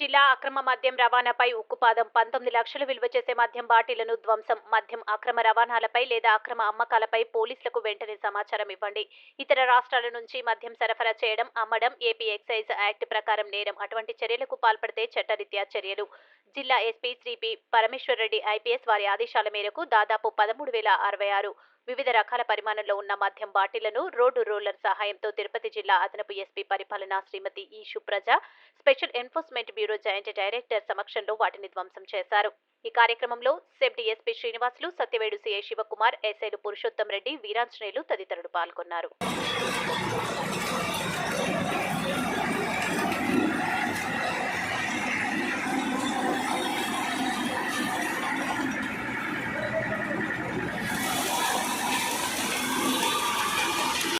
జిల్లా అక్రమ మద్యం రవాణాపై ఉక్కుపాదం పంతొమ్మిది లక్షలు విలువ చేసే మద్యం బాటిలను ధ్వంసం మద్యం అక్రమ రవాణాలపై లేదా అక్రమ అమ్మకాలపై పోలీసులకు వెంటనే సమాచారం ఇవ్వండి. ఇతర రాష్ట్రాల నుంచి మద్యం సరఫరా చేయడం అమ్మడం ఏపీ ఎక్సైజ్ యాక్ట్ ప్రకారం నేరం అటువంటి చర్యలకు పాల్పడితే చట్టరీత్యా చర్యలు. జిల్లా SP Shri P Parameshwar Reddy IPS వారి ఆదేశాల మేరకు దాదాపు పదమూడు వేల అరవై ఆరు వివిధ రకాల పరిమాణంలో ఉన్న మద్యం బాటిళ్ళను రోడ్డు రోలర్ సహాయంతో తిరుపతి జిల్లా అదనపు ఎస్పీ పరిపాలన Shrimati E Supraja special enforcement bureau joint director సమక్షంలో వాటిని ధ్వంసం చేశారు. ఈ కార్యక్రమంలో SEB DSP Srinivasulu Satyavedu CI Shivakumar ఎస్ఐలు పురుషోత్తం రెడ్డి వీరాంజనేయులు తదితరులు పాల్గొన్నారు.